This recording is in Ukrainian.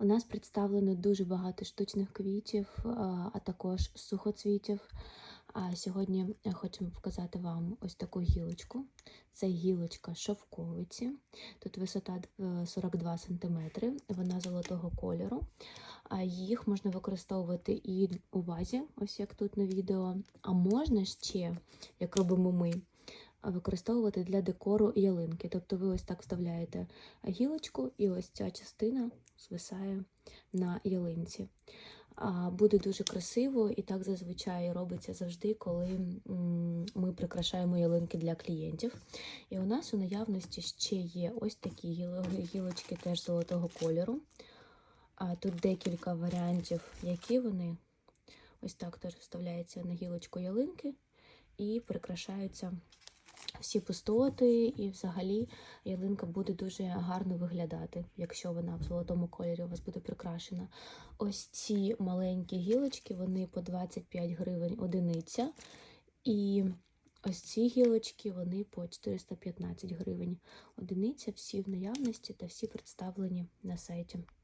У нас представлено дуже багато штучних квітів, а а також сухоцвітів. А сьогодні хочемо показати вам ось таку гілочку. Це гілочка шовковиці. Тут висота е, 42 см, вона золотого кольору. А їх можна використовувати і у вазі, ось як тут на відео. А можна ще, як робимо ми, використовувати для декору ялинки. Тобто ви ось так вставляєте гілочку, і ось ця частина звисає на ялинці. Буде дуже красиво, і так зазвичай робиться завжди, коли ми прикрашаємо ялинки для клієнтів. І у нас у наявності ще є ось такі гілочки теж золотого кольору. Тут декілька варіантів, які вони ось так теж вставляються на гілочку ялинки і прикрашаються всі пустоти, і взагалі ялинка буде дуже гарно виглядати, якщо вона в золотому кольорі у вас буде прикрашена. Ось ці маленькі гілочки, вони по 25 гривень одиниця. І ось ці гілочки, вони по 415 гривень одиниця. Всі в наявності та всі представлені на сайті.